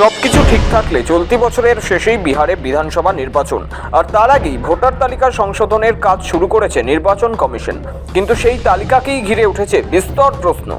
সবকিছু ঠিক থাকলে চলতি বছরের শেষেই বিহারে বিধানসভা নির্বাচন। আর তার আগেই ভোটার তালিকা সংশোধনের কাজ শুরু করেছে নির্বাচন কমিশন। কিন্তু সেই তালিকাকেই ঘিরে উঠেছে বিস্তর প্রশ্ন।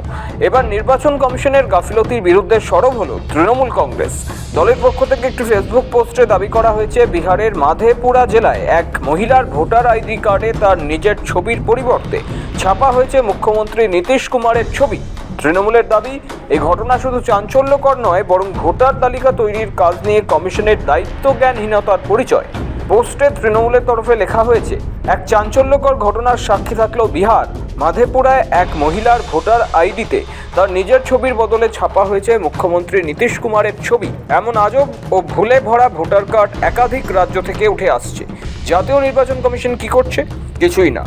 এবার নির্বাচন কমিশনের গাফিলতির বিরুদ্ধে সরব হল তৃণমূল কংগ্রেস। দলের পক্ষ থেকে একটি ফেসবুক পোস্টে দাবি করা হয়েছে, বিহারের মাধেপুরা জেলায় এক মহিলার ভোটার আইডি কার্ডে তার নিজের ছবির পরিবর্তে ছাপা হয়েছে মুখ্যমন্ত্রী নীতিশ কুমারের ছবি। তৃণমূলের দাবি, এই ঘটনা শুধু চাঞ্চল্যকর নয়, বরং ভোটার তালিকা তৈরির কাজ নিয়ে কমিশনের দায়িত্ব জ্ঞানহীনতার পরিচয়। পোস্টে তৃণমূলের তরফে লেখা হয়েছে, এক চাঞ্চল্যকর ঘটনার সাক্ষী থাকলেও বিহার। মাধেপুরায় এক মহিলার ভোটার আইডিতে তার নিজের ছবির বদলে ছাপা হয়েছে মুখ্যমন্ত্রী নীতিশ কুমারের ছবি। এমন আজব ও ভুলে ভরা ভোটার কার্ড একাধিক রাজ্য থেকে উঠে আসছে। জাতীয় নির্বাচন কমিশন কি করছে? কিছুই না।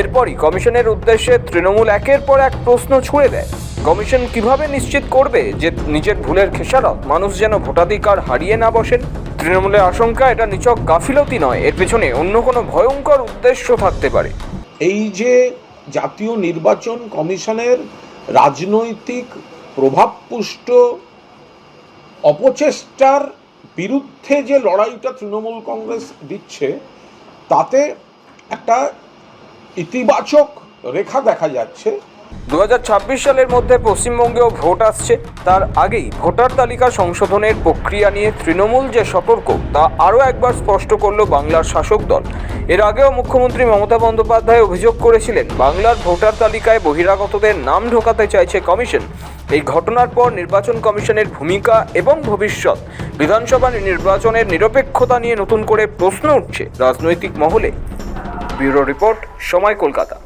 এরপরই কমিশনের উদ্দেশ্যে তৃণমূল একের পর এক প্রশ্ন ছুড়ে দেয়। কমিশন কীভাবে নিশ্চিত করবে যে নিজের ভুলের খেসারত মানুষ যেন ভোটাধিকার হারিয়ে না বসেন? তৃণমূলের আশঙ্কা এটা নিচক গাফিলতি নয়, এর পেছনে অন্য কোনো ভয়ঙ্কর উদ্দেশ্য থাকতে পারে। এই যে জাতীয় নির্বাচন কমিশনের রাজনৈতিক প্রভাবপুষ্ট অপচেষ্টার বিরুদ্ধে যে লড়াইটা তৃণমূল কংগ্রেস দিচ্ছে, তাতে একটা ইতিবাচক রেখা দেখা যাচ্ছে। দু হাজার ছাব্বিশ সালের মধ্যে পশ্চিমবঙ্গেও ভোট আসছে। তার আগেই ভোটার তালিকা সংশোধনের প্রক্রিয়া নিয়ে তৃণমূল যে সতর্ক, তা আরও একবার স্পষ্ট করল বাংলার শাসক দল। এর আগেও মুখ্যমন্ত্রী মমতা বন্দ্যোপাধ্যায় অভিযোগ করেছিলেন, বাংলার ভোটার তালিকায় বহিরাগতদের নাম ঢোকাতে চাইছে কমিশন। এই ঘটনার পর নির্বাচন কমিশনের ভূমিকা এবং ভবিষ্যৎ, বিধানসভা নির্বাচনের নিরপেক্ষতা নিয়ে নতুন করে প্রশ্ন উঠছে রাজনৈতিক মহলে। ব্যুরো রিপোর্ট, সময় কলকাতা।